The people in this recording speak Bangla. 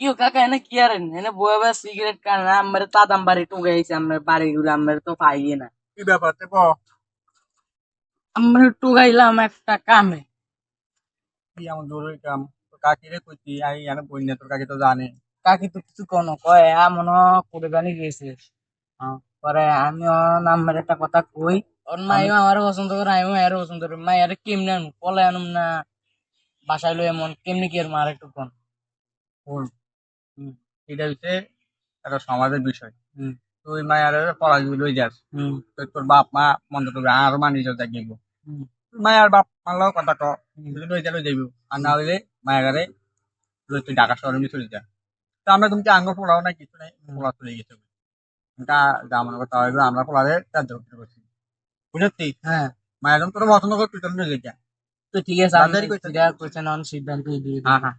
ইউ কাকা এনে কি আর এনে বয়ে বয়ে সিগারেট কান আমার তাদাম বাড়ি টুকাইছে আমার বাড়ি গুলো আমার তো পাই না কি ব্যাপার তে ক আমরা টুকাইলাম একটা কামে কি এমন জরুরি কাম তোর কাকি রে কইতি আই এনে বই না তোর কাকি তো জানে কাকি তো কিছু কোনো কয় মনে করে জানি গেছে হ্যাঁ। পরে আমি নাম্বার একটা কথা কই ওর মাইও আমার পছন্দ করে আমিও এর পছন্দ করি মাই আরে কেমনে আনুম কলে আনুম না বাসায় লই এমন কেমনি কি আর মার একটু কোন। এটা হচ্ছে একটা সমাজের বিষয়। তুই মায়ের পড়াগুলো লই যাস। তো তোর বাপ মা মন্দ করবে আর মানি যাও যাইব মায়ের বাপ মানলেও কথা ক। লই যা লই যাইব। আর না হইলে লই তুই ঢাকা শহরে নিয়ে চলে যা। তো আমরা তুমি আঙ্গ পড়াও না কিছু নাই? পড়া চলে গেছে। এটা যা মনে করতে হবে আমরা পড়ালে তার ধরতে করছি। বুঝছি? হ্যাঁ। মায়ের তোর পছন্দ করতে তুই তো লই যা। তো ঠিক আছে আমি তাড়াতাড়ি কইতে যেটা অন সিদ্ধান্ত দিয়ে হ্যাঁ হ্যাঁ।